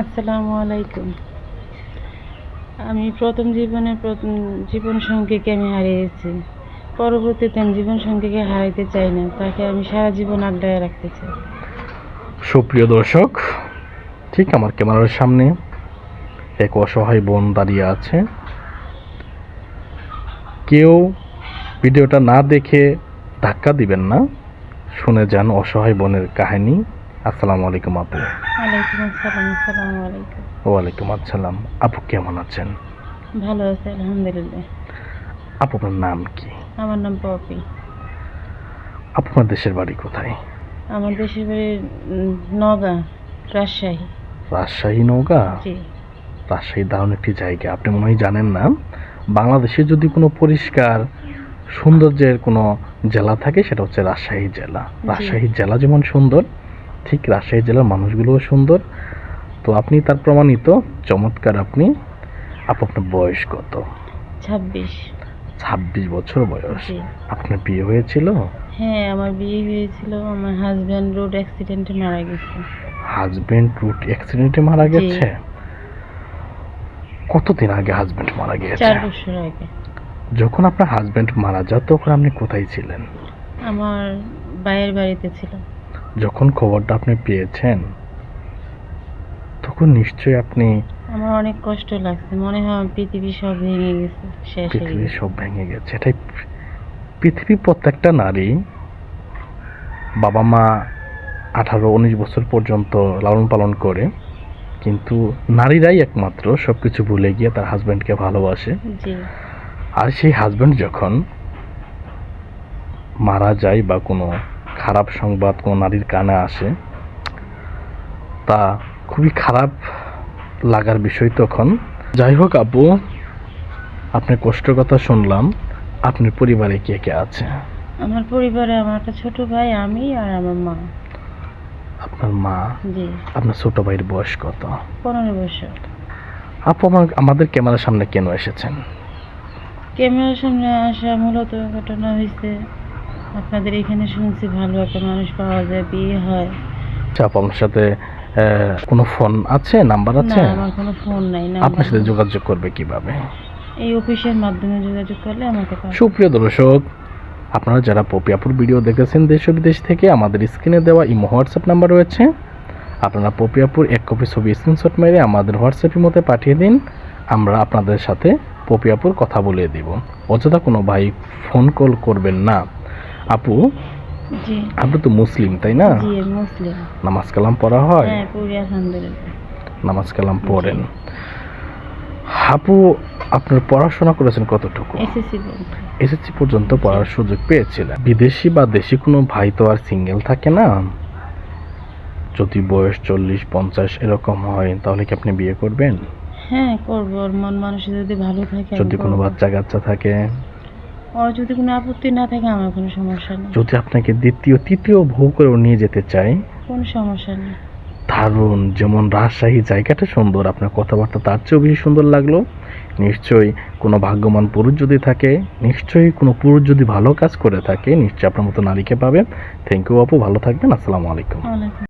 আসসালামু আলাইকুম। আমি প্রথম জীবনে প্রথম জীবন সঙ্গীকে আমি হারিয়েছি। পরবর্তীতে আমি জীবন সঙ্গীকে হারাইতে চাই না, তাকে আমি সারা জীবন আগলায় রাখতে চাই। সুপ্রিয় দর্শক, ঠিক আমার ক্যামেরার সামনে এক অসহায় বোন দাঁড়িয়ে আছে। কেউ ভিডিওটা না দেখে ধাক্কা দিবেন না, শুনে যান অসহায় বোনের কাহিনী। আসসালামু আলাইকুম আপু। ওয়ালাইকুম আসসালাম আপু কেমন আছেন? ভালো আছে আলহামদুলিল্লাহ। আপু আপনার নাম কি? আমার নাম পপি। আপু আপনার দেশের বাড়ি কোথায়? আমার দেশের বাড়ি নওগাঁ রাজশাহী। রাজশাহী নৌকা রাজশাহী দারুণ একটি জায়গা। আপনি মনে হয় জানেন না বাংলাদেশে যদি কোনো পরিষ্কার সৌন্দর্যের কোনো জেলা থাকে সেটা হচ্ছে রাজশাহী জেলা। রাজশাহী জেলা যেমন সুন্দর ঠিক রাজশাহী জেলার মানুষগুলোও সুন্দর। তো আপনি তার প্রমাণিত। চমৎকার আপনি। আপু আপনার বয়স কত? ছাব্বিশ। ছাব্বিশ বছর বয়স। আপনার বিয়ে হয়েছিল? হ্যাঁ আমার বিয়ে হয়েছিল। আমার হাজব্যান্ড রোড অ্যাক্সিডেন্টে মারা গেছে। হাজবেন্ড রুট অ্যাক্সিডেন্টে মারা গেছে? কতদিন আগে হাজবেন্ড মারা গিয়েছে? চার বছর আগে। যখন আপনার হাজবেন্ড মারা যায় তখন আপনি কোথায় ছিলেন? আমার ভাইয়ের বাড়িতে ছিল যখন খবরটা আপনি পেয়েছেন তখন নিশ্চয়ই আপনি আমার অনেক কষ্ট লাগছে। মনে হয় পৃথিবী সব ভেঙে গেছে শেষ হয়ে পৃথিবী সব ভেঙে গেছে। এটাই পৃথিবীর প্রত্যেকটা নারী বাবা মা আঠারো উনিশ বছর পর্যন্ত লালন পালন করে কিন্তু নারীরাই একমাত্র সব কিছু ভুলে গিয়ে তার হাজব্যান্ডকে ভালোবাসে। আর সেই হাজব্যান্ড যখন মারা যায় বা কোনো খারাপ সংবাদ কোনো নারীর কানে আসে তা খুবই খারাপ লাগার বিষয় তখন। যাই হোক আপু আপনার কষ্টের কথা শুনলাম। আপনার পরিবারে কে কে আছে? আমার পরিবারে আমার একটা ছোট ভাই আমি আর আমার মা। আপনার মা? জি। আপনার ছোট ভাইয়ের বয়স কত? পনেরো বছর। আপু আমার আমাদের ক্যামেরার সামনে কেন এসেছেন? ক্যামেরার সামনে আসা মূলত ঘটনা হয়েছে আপনাদের এখানে শুনছি ভালো একটা মানুষ পাওয়া যায় বিয়ে হয়। আচ্ছা আপু আপনার সাথে কোনো ফোন আছে? নাম্বার না আমার কোনো ফোন নাই না আপনার সাথে যোগাযোগ করবে কীভাবে? এই অফিসের মাধ্যমে যোগাযোগ করলে আমাকে পাবে। সুপ্রিয় দর্শক আপনারা যারা পপিয়াপুর ভিডিও দেখেছেন দেশ বিদেশ থেকে আমাদের স্ক্রিনে দেওয়া ইমো হোয়াটসঅ্যাপ নাম্বার রয়েছে। আপনারা পপিয়াপুর এক কপি ছবি স্ক্রিনশট মেরে আমাদের হোয়াটসঅ্যাপের মধ্যে পাঠিয়ে দিন। আমরা আপনাদের সাথে পপিয়াপুর কথা বলে দিব। অযথা কোনো ভাই ফোন কল করবেন না। আপু? আপনি তো মুসলিম তাই না? নামাজ কালাম পড়া হয়? হ্যাঁ নামাজ কালাম পড়েন। আপু আপনার পড়াশোনা করেছেন কতটুকু? এসএসসি এসএসসি পর্যন্ত পড়ার সুযোগ পেয়েছিলেন। বিদেশি বা দেশি কোনো ভাই তো আর সিঙ্গেল থাকে না? যদি বয়স চল্লিশ পঞ্চাশ এরকম হয় তাহলে কি আপনি বিয়ে করবেন? হ্যাঁ করব। মন মানুষ যদি ভালো থাকে যদি কোনো বাচ্চা কাচ্চা থাকে? ওর যদি কোনো আপত্তি না থাকে আমার কোনো সমস্যা নেই। যদি আপনাকে দ্বিতীয় তৃতীয় ভৌ করেও নিয়ে যেতে চাই কোনো সমস্যা নেই। দারুণ যেমন রাজশাহী জায়গাটা সুন্দর আপনার কথাবার্তা তার চেয়েও বেশি সুন্দর লাগল। নিশ্চয়ই কোনো ভাগ্যবান পুরুষ যদি থাকে নিশ্চয়ই কোনো পুরুষ যদি ভালো কাজ করে থাকে নিশ্চয়ই আপনার মতো নারীকে পাবে। থ্যাংক ইউ আপু ভালো থাকবেন আসসালামু আলাইকুম।